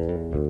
Mm-hmm.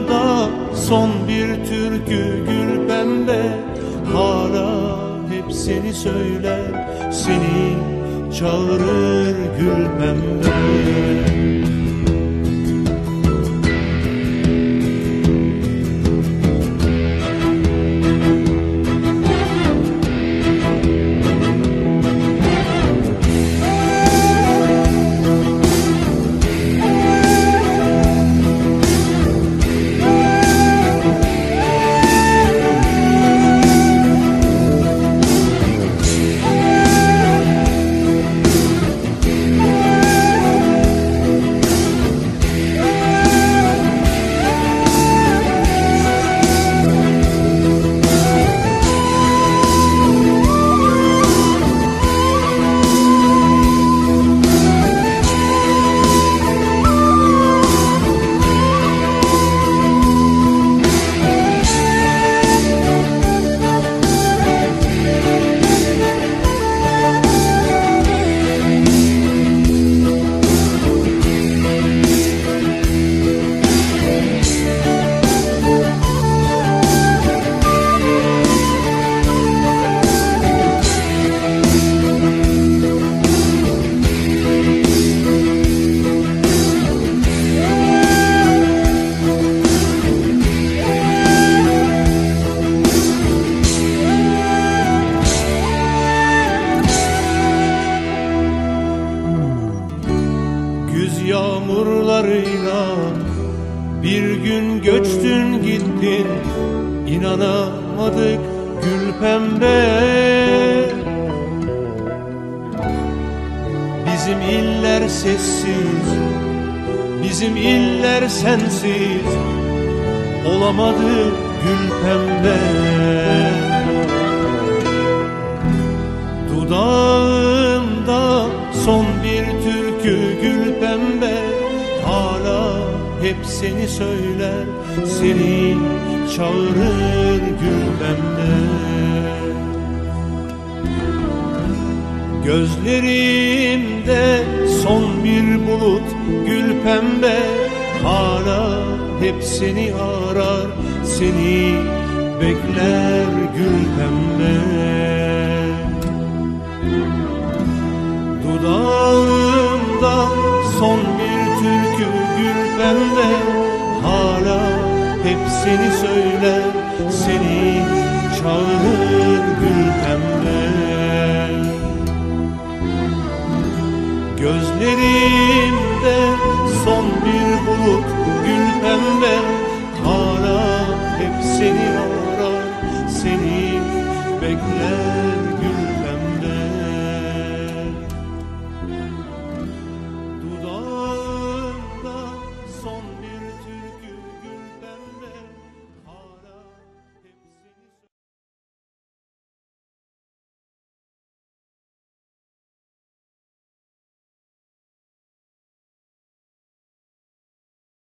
çağırır gül yağmurlarıyla bir gün göçtün gittin inanamadık gül pembe. Bizim iller sessiz Bizim iller sensiz Olamadı gül pembe. Dudağımda son bir hep seni söyler Seni çağırır gül pembe Gözlerimde son bir bulut gül pembe. Hala hep seni arar Seni bekler gül pembe. Dudağımda son bende. Hala hep seni söyler Seni çağırır gül pembe Gözlerimde son bir bulut gül pembe. Hala hep seni arar seni bekler gül pembe.